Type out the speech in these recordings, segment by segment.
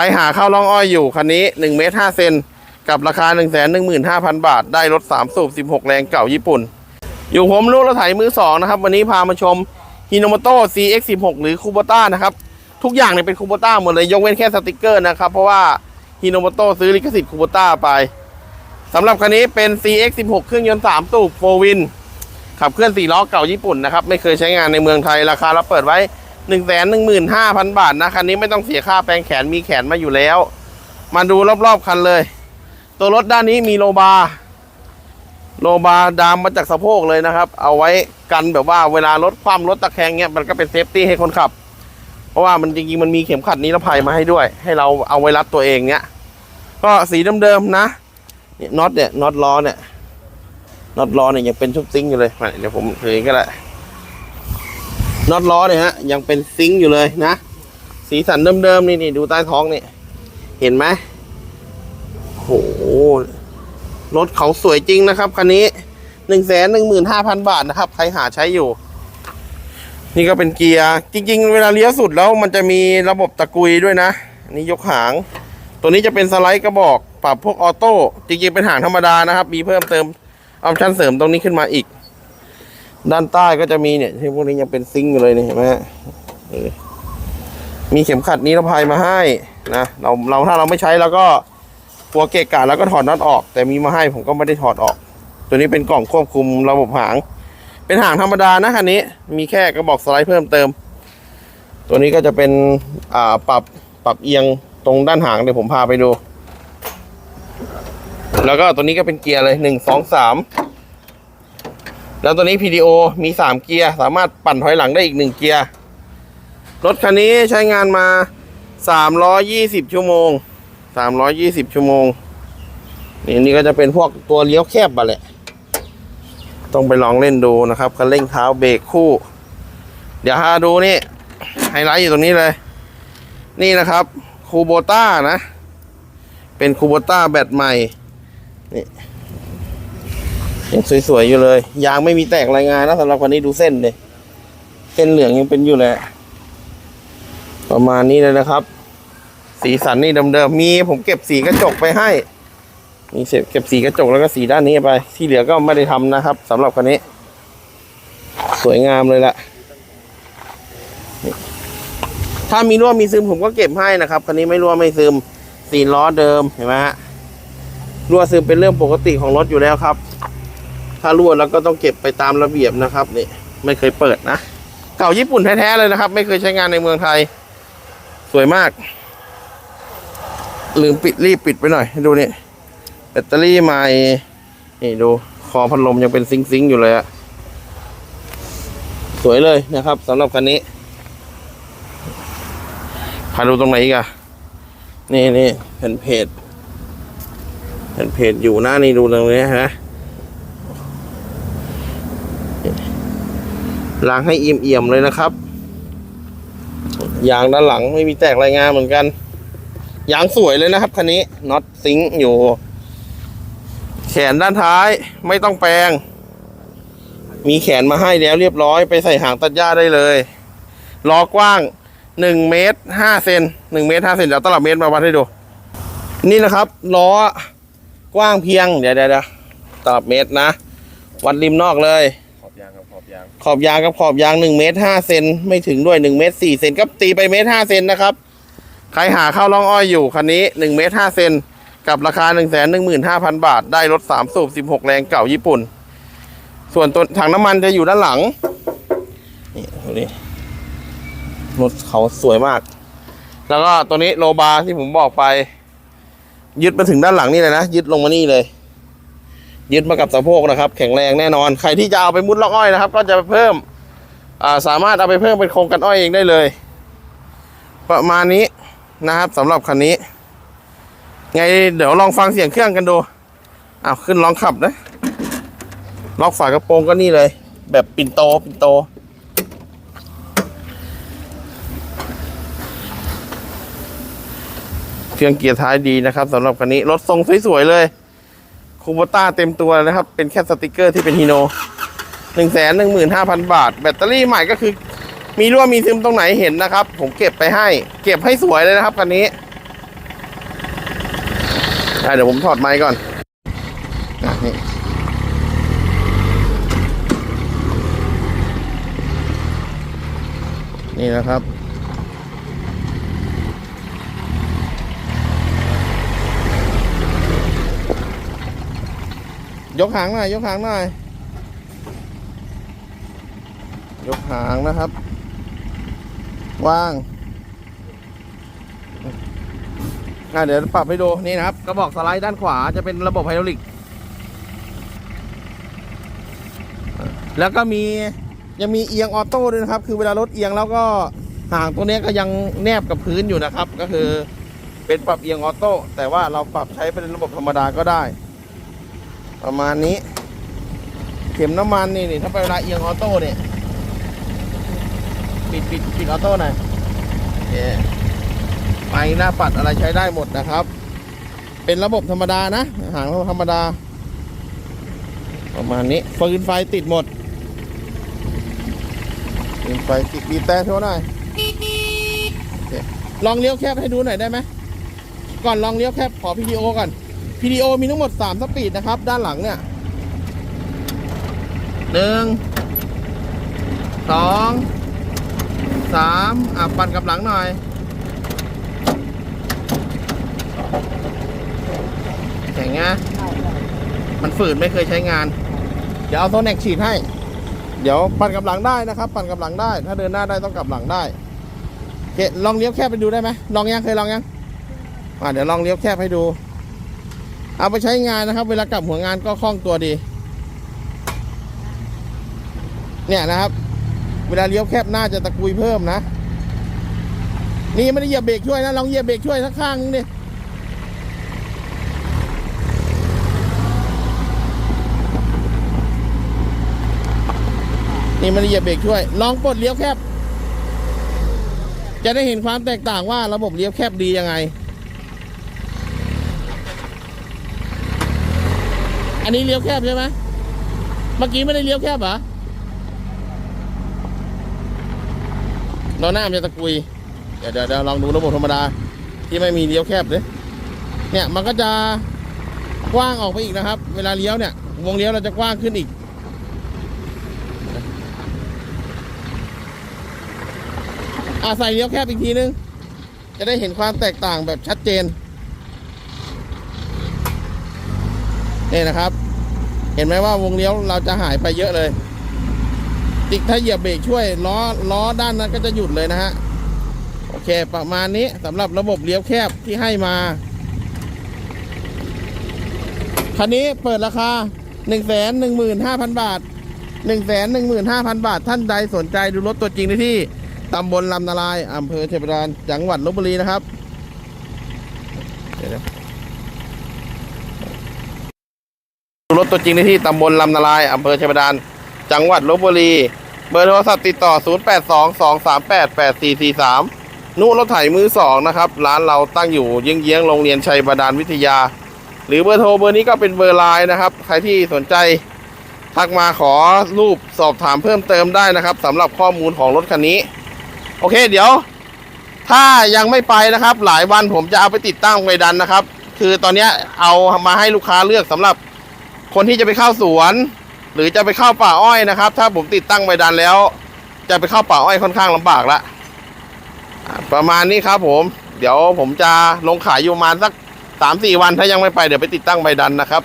รหาข้าวล่องอ้อยอยู่ คันนี้1เมตร5เซนกับราคา 1 1 5 0 0 0 บาท ได้รถ 3 สูบ 16 แรงเก่าญี่ปุ่น อยู่ผมลูกรถไถมือ 2 นะครับ วันนี้พามาชมฮิโนมโต CX16 หรือคูโบต้านะครับ ทุกอย่างเนี่ยเป็นคูโบต้าหมดเลย ยกเว้นแค่สติกเกอร์นะครับ เพราะว่าฮิโนมโตซื้อลิขสิทธิ์คูโบต้าไปสำหรับคันนี้เป็น CX16 เครื่องยนต์3สูบโฟวินขับเคลื่อน4ล้อเก่าญี่ปุ่นนะครับไม่เคยใช้งานในเมืองไทยราคาเราเปิดไว้ 1 1 5 0 0 0 บาทนะคันนี้ไม่ต้องเสียค่าแปลงแขนมีแขนมาอยู่แล้ว มาดูรอบๆคันเลย ตัวรถด้านนี้มีโลบาร์โลบาร์ดามมาจากสะโพกเลยนะครับ เอาไว้กันแบบว่าเวลารถความรถตะแคงเนี้ยมันก็เป็นเซฟตี้ให้คนขับ เพราะว่ามันจริงๆมันมีเข็มขัดนิรภัยมาให้ด้วย ให้เราเอาไว้รัดตัวเองเนี้ย ก็สีเดิมๆนะนี่น็อตเนี่ยน็อตล้อเนี่ยน็อตล้อเนี่ยยังเป็นชุบซิงอยู่เลยเดี๋ยวผมถือก็ได้ น็อตล้อเนี่ยฮะ ยังเป็นซิงค์อยู่เลยนะ สีสันเดิมๆนี่นี่ดูใต้ท้องนี่ เห็นไหมโหรถเขาสวยจริงนะครับคันนี้หนึ่งแสนหนึ่งหมื่นห้าพันบาทนะครับ ใครหาใช้อยู่ นี่ก็เป็นเกียร์ จริง ๆ เวลาเลี้ยวสุดแล้วมันจะมีระบบตะกุยด้วยนะนนี่ยกหาง ตัวนี้จะเป็นสไลด์กระบอก ปรับพวกออโต้จริงๆเป็นหางธรรมดานะครับ มีเพิ่มเติมออปชั่นเสริมตรงนี้ขึ้นมาอีก ด้านใต้ก็จะมีเนี่ยที่พวกนี้ยังเป็นซิงค์อยู่เลยนี่เห็นไหมฮะมีเข็มขัดนิรภัยมาให้นะเราเราถ้าเราไม่ใช้แล้วก็กลัวเกะกะแล้วก็ถอดน็อตออก แต่มีมาให้ผมก็ไม่ได้ถอดออก ตัวนี้เป็นกล่องควบคุมระบบหาง เป็นหางธรรมดานะคันนี้ มีแค่กระบอกสไลด์เพิ่มเติม ตัวนี้ก็จะเป็นอ่าปรับปรับเอียงตรงด้านหางเดี๋ยวผมพาไปดู แล้วก็ตัวนี้ก็เป็นเกียร์เลยหนึ่งสองสาม แล้วตัวนี้ PDO มีสามเกียร์ สามารถปั่นถอยหลังได้อีกหนึ่งเกียร์ รถคันนี้ใช้งานมาสามร้อยี่สิบชั่วโมงสามร้อยี่สิบชั่วโมง นี่นี่ก็จะเป็นพวกตัวเลี้ยวแคบอะแหละ ต้องไปลองเล่นดูนะครับคันเร่งเท้าเบรกคู่ เดี๋ยวหาดูนี่ ไฮไลท์อยู่ตรงนี้เลย นี่นะครับคูโบต้านะ เป็นคูโบต้าแบตใหม่ นี่ ยังสวยๆอยู่เลย ยางไม่มีแตกรายงานนะสำหรับคันนี้ดูเส้นเลยเส้นเหลืองยังเป็นอยู่เลยประมาณนี้เลยนะครับ สีสันนี่เดิมๆมีผมเก็บสีกระจกไปให้ มีเสร็จเก็บสีกระจกแล้วก็สีด้านนี้ไป ที่เหลือก็ไม่ได้ทำนะครับสำหรับคันนี้ สวยงามเลยละถ้ามีรั่วมีซึมผมก็เก็บให้นะครับคันนี้ไม่รั่วไม่ซึมสีล้อเดิมเห็นไหมฮะรั่วซึมเป็นเรื่องปกติของรถอยู่แล้วครับ ถ้ารั่วแล้วก็ต้องเก็บไปตามระเบียบนะครับนี่ไม่เคยเปิดนะ เก่าญี่ปุ่นแท้ๆเลยนะครับ ไม่เคยใช้งานในเมืองไทย สวยมาก ลืมปิดรีบปิดไปหน่อยให้ดูนี่แบตเตอรี่ใหม่นี่ดูคอพัดลมยังเป็นซิงซิงๆอยู่เลยอะสวยเลยนะครับสำหรับคันนี้พาดูตรงไหนอีกอะนี่นี่แผ่นเพจแผ่นเพจอยู่หน้านี่ดูตรงนี้นะ ล้างให้เอี่ยมๆเลยนะครับ ยางด้านหลังไม่มีแตกรายงานเหมือนกัน ยางสวยเลยนะครับคันนี้น็อตซิงอยู่ แขนด้านท้ายไม่ต้องแปลง มีแขนมาให้แล้วเรียบร้อย ไปใส่หางตัดหญ้าได้เลยล้อกว้างหนึ่งเมตรห้าเซนหนึ่งเมตรห้าเซนเดี๋ยวตลับเมตรมาวัดให้ดู นี่นะครับล้อกว้างเพียง เดี๋ยวเดี๋ยวเดี๋ยวตลับเมตรนะ วัดริมนอกเลย อบยางขอบยางกับขอบยางหนึ่งเมตรห้าเซนไม่ถึงด้วยหนึ่งเมตรสี่เซนก็ตีไปเมตรห้าเซนนะครับ ใครหาข้าวล่องอ้อยอยู่คันนี้หนึ่งเมตรห้าเซนกับราคาหนึ่งแสนหนึ่งหมื่นห้าพันบาท ได้รถสามสูบสิบหกแรงเก่าญี่ปุ่น ส่วนตัวถังน้ำมันจะอยู่ด้านหลัง นี่ดูนี่รถเขาสวยมาก แล้วก็ตัวนี้โลบาร์ที่ผมบอกไป ยึดมาถึงด้านหลังนี่เลยนะ ยึดลงมานี่เลย ยึดมากับสะโพกนะครับ แข็งแรงแน่นอน ใครที่จะเอาไปมุดลอกอ้อยนะครับ ก็จะไปเพิ่มาสามารถเอาไปเพิ่มเป็นโครงกันอ้อยเองได้เลย ประมาณนี้นะครับสำหรับคันนี้ ไงเดี๋ยวลองฟังเสียงเครื่องกันดูอ้าวขึ้นลองขับนะล็อกฝากระโปรงก็นี่เลย แบบปินโตปินโตเครื่องเกียร์ท้ายดีนะครับสำหรับคันนี้รถทรงสวยๆเลย คูโบต้าเต็มตัวนะครับ เป็นแค่สติกเกอร์ที่เป็นฮีโนหนึ่งแสนหนึ่งหมื่นห้าพันบาท แบตเตอรี่ใหม่ก็คือ มีรั่วมีซึมตรงไหนเห็นนะครับ ผมเก็บไปให้ เก็บให้สวยเลยนะครับคันนี้เดี๋ยวผมถอดไม้ก่อนนี่นี่นะครับ ยกหางหน่อย ยกหางหน่อย ยกหางนะครับ วางอะเดี๋ยวปรับให้ดูนี่นะครับ กระบอกสไลด์ด้านขวาจะเป็นระบบไฮดรอลิก แล้วก็มียังมีเอียงออโต้ด้วยนะครับ คือเวลารถเอียงแล้วก็ห่างตัวนี้ก็ยังแนบกับพื้นอยู่นะครับ ก็คือเป็นปรับเอียงออโต้แต่ว่าเราปรับใช้เป็นระบบธรรมดาก็ได้ ประมาณนี้ เข็มน้ำมันนี่นี่ถ้าไปเวลาเอียงออโต้เนี่ยปิดปิดปิดออโต้หน่อยเอไปหน้าปัดอะไรใช้ได้หมดนะครับ เป็นระบบธรรมดานะหางธรรมดา ประมาณนี้ฟืนไฟติดหมดฟืนไฟติดบีแต่โชว์หน่อยลองเลี้ยวแคบให้ดูหน่อยได้ไหมก่อนลองเลี้ยวแคบขอพีดีโอก่อน พีดีโอมีทั้งหมด 3 สปีดนะครับ ด้านหลังเนี่ยหนึ่งสองสามอะปั่นกับหลังหน่อย แข็งไงมันฝืนไม่เคยใช้งาน เดี๋ยวเอาโซนแอกฉีดให้ เดี๋ยวปั่นกับหลังได้นะครับ ปั่นกับหลังได้ ถ้าเดินหน้าได้ต้องกลับหลังได้โอเคลองเลี้ยวแคบไปดูได้ไหมลองยังเคยลองยังอะเดี๋ยวลองเลี้ยวแคบให้ดู เอาไปใช้งานนะครับ เวลากลับหัวงานก็คล่องตัวดี เนี่ยนะครับ เวลาเลี้ยวแคบหน้าจะตะกุยเพิ่มนะ นี่ไม่ได้เหยียบเบรกช่วยนะลองเหยียบเบรกช่วยสักข้างนึงดินี่ไม่ได้เหยียบเบรกช่วย ลองปลดเลี้ยวแคบ จะได้เห็นความแตกต่างว่าระบบเลี้ยวแคบดียังไง อันนี้เลี้ยวแคบใช่ไหมเมื่อกี้ไม่ได้เลี้ยวแคบเหรอล้อหน้ามันจะตะกุย เดี๋ยวเดี๋ยวลองดูระบบธรรมดา ที่ไม่มีเลี้ยวแคบเลยเนี่ยมันก็จะกว้างออกไปอีกนะครับ เวลาเลี้ยวเนี่ยวงเลี้ยวเราจะกว้างขึ้นอีกอาใส่เลี้ยวแคบอีกทีนึง จะได้เห็นความแตกต่างแบบชัดเจน นี่นะครับ เห็นไหมว่าวงเลี้ยวเราจะหายไปเยอะเลยติกถ้าเหยียบเบรกช่วยล้อล้อด้านนั้นก็จะหยุดเลยนะฮะโอเค ประมาณนี้สำหรับระบบเลี้ยวแคบที่ให้มาคันนี้เปิดราคา 1 1 5 0 0 0 บาท 1 1 5 0 0 0 บาท ท่านใดสนใจดูรถตัวจริงได้ที่ตำบลลำนาลายอำเภอเทพดานจังหวัดลบบุรีนะครับเดี๋ยวนะดู รถตัวจริงได้ที่ตำบลลำนาลายอำเภอเทพดานจังหวัดลบบุรี เบอร์โทรศัพท์ติดต่อ 0822388443 นุรถไถมือสองนะครับ ร้านเราตั้งอยู่เยื้องๆโรงเรียนชัยบาดาลวิทยา หรือเบอร์โทรเบอร์นี้ก็เป็นเบอร์ไลน์นะครับ ใครที่สนใจทักมาขอรูปสอบถามเพิ่มเติมได้นะครับสำหรับข้อมูลของรถคันนี้ โอเคเดี๋ยว ถ้ายังไม่ไปนะครับ หลายวันผมจะเอาไปติดตั้งไวดันนะครับ คือตอนนี้เอามาให้ลูกค้าเลือกสำหรับ คนที่จะไปเข้าสวน หรือจะไปเข้าป่าอ้อยนะครับ ถ้าผมติดตั้งไวดันแล้ว จะไปเข้าป่าอ้อยค่อนข้างลำบากละประมาณนี้ครับผม เดี๋ยวผมจะลงขายอยู่ประมาณสักสามสี่วันถ้ายังไม่ไปเดี๋ยวไปติดตั้งไวดันนะครับ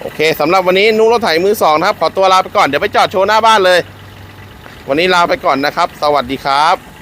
โอเคสำหรับวันนี้นุ้งรถไถมือสองนะครับ ขอตัวลาไปก่อนเดี๋ยวไปจอดโชว์หน้าบ้านเลย วันนี้ลาไปก่อนนะครับ สวัสดีครับ